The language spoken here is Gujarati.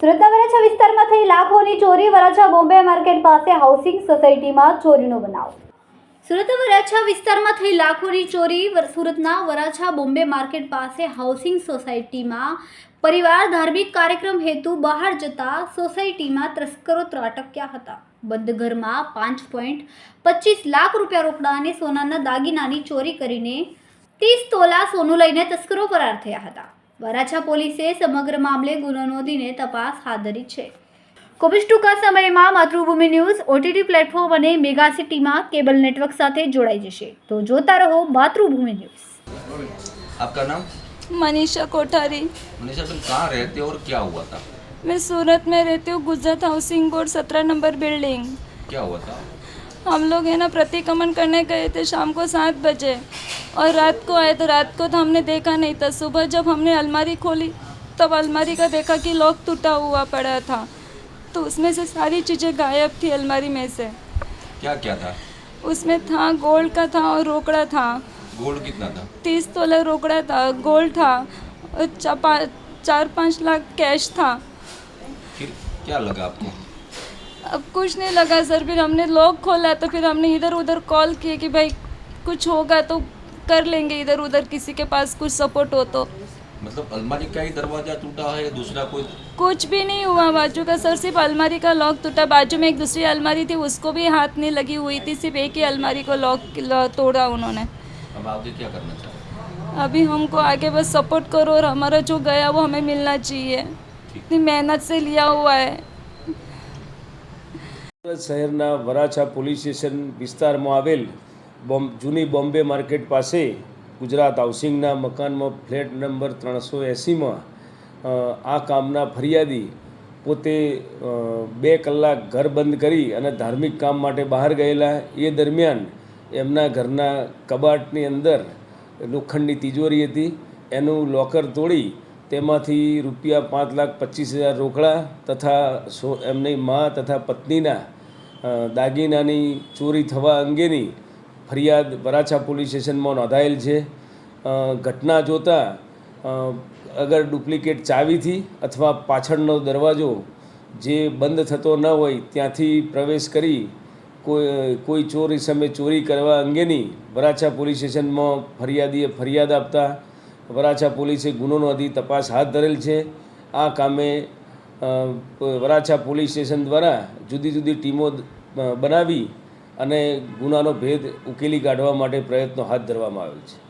સુરતના વરાછા વિસ્તારમાં થઈ લાખોની ચોરી વરાછા બોમ્બે માર્કેટ પાસે હાઉસિંગ સોસાયટીમાં ચોરીનો બનાવ. સુરત વરાછા વિસ્તારમાં થઈ લાખોની ચોરી સુરતના વરાછા બોમ્બે માર્કેટ પાસે હાઉસિંગ સોસાયટીમાં પરિવાર ધાર્મિક કાર્યક્રમ હેતુ બહાર જતા સોસાયટીમાં તસ્કરો ત્રાટક્યા હતા. બંધ ઘરમાં પાંચ પોઈન્ટ પચીસ લાખ રૂપિયા રોકડા અને સોનાના દાગીનાની ચોરી કરીને ત્રીસ તોલા સોનું લઈને તસ્કરો ફરાર થયા હતા. વરાછા પોલીસે સમગ્ર મામલે ગુનો નોંધીને તપાસ હાથ ધરી છે ખૂબ જ ટૂંકા સમયમાં માતૃભૂમિ ન્યૂઝ ઓટીટી પ્લેટફોર્મ અને મેગા સિટીમાં કેબલ નેટવર્ક સાથે જોડાઈ જશે તો જોતા રહો માતૃભૂમિ ન્યૂઝ आपका नाम मनीषा कोठारी मनीषा तुम कहाँ रहते हो और क्या हुआ था मैं सूरत में रहती हूँ गुजरात हाउसिंग बोर्ड सत्रह नंबर बिल्डिंग क्या हुआ था हम लोग है ना प्रतिक्रमण करने गए थे शाम को सात बजे और रात को आए तो रात को तो हमने देखा नहीं था। सुबह जब हमने अलमारी खोली तब अलमारी का देखा कि लॉक टूटा हुआ पड़ा था। तो उसमें से सारी चीज़ें गायब थी अलमारी में से। क्या क्या था? उसमें था गोल्ड का था और रोकड़ा था। गोल्ड कितना था? तीस तोला रोकड़ा था गोल्ड था और चार पाँच लाख कैश था। फिर क्या लगा आपको? अब कुछ नहीं लगा सर फिर हमने लॉक खोला तो फिर हमने इधर उधर कॉल किए कि भाई कुछ होगा तो कर लेंगे इधर उधर किसी के पास कुछ सपोर्ट हो तो मतलब अलमारी का ही दरवाजा टूटा है या दूसरा कोई कुछ भी नहीं हुआ बाजू का सर सिर्फ अलमारी का लॉक टूटा बाजू में एक दूसरी अलमारी थी उसको भी हाथ नहीं लगी हुई थी सिर्फ एक ही अलमारी को लॉक लॉ- तोड़ा उन्होंने अब आगे क्या करना चाहते अभी हमको आगे बस सपोर्ट करो और हमारा जो गया वो हमें मिलना चाहिए इतनी मेहनत से लिया हुआ है સુરત શહેરના વરાછા પોલીસ સ્ટેશન વિસ્તારમાં આવેલ બોમ્બ, જૂની બોમ્બે માર્કેટ પાસે ગુજરાત હાઉસિંગના મકાનમાં ફ્લેટ નંબર ત્રણસો એંસીમાં આ કામના ફરિયાદી પોતે બે કલાક ઘર બંધ કરી અને ધાર્મિક કામ માટે બહાર ગયેલા. એ દરમિયાન એમના ઘરના કબાટની અંદર લોખંડની તિજોરી હતી. એનું લોકર તોડી તેમાંથી રૂપિયા પાંચ લાખ પચીસ હજાર રોકડા તથા સો, એમની મા તથા પત્નીના દાગીનાની ચોરી થવા અંગેની ફરિયાદ વરાછા પોલીસ સ્ટેશનમાં નોંધાયેલ છે. ઘટના જોતાં અગર ડુપ્લિકેટ ચાવીથી અથવા પાછળનો દરવાજો જે બંધ થતો ન હોય ત્યાંથી પ્રવેશ કરી કોઈ કોઈ ચોરી સામે ચોરી કરવા અંગેની વરાછા પોલીસ સ્ટેશનમાં ફરિયાદીએ ફરિયાદ આપતા વરાછા પોલીસે ગુનો નોંધી તપાસ હાથ ધરેલ છે. આ કામે વરાછા પોલીસ સ્ટેશન દ્વારા જુદી જુદી ટીમો બનાવી અને ગુનાનો ભેદ ઉકેલી કાઢવા માટે પ્રયત્નો હાથ ધરવામાં આવેલ છે.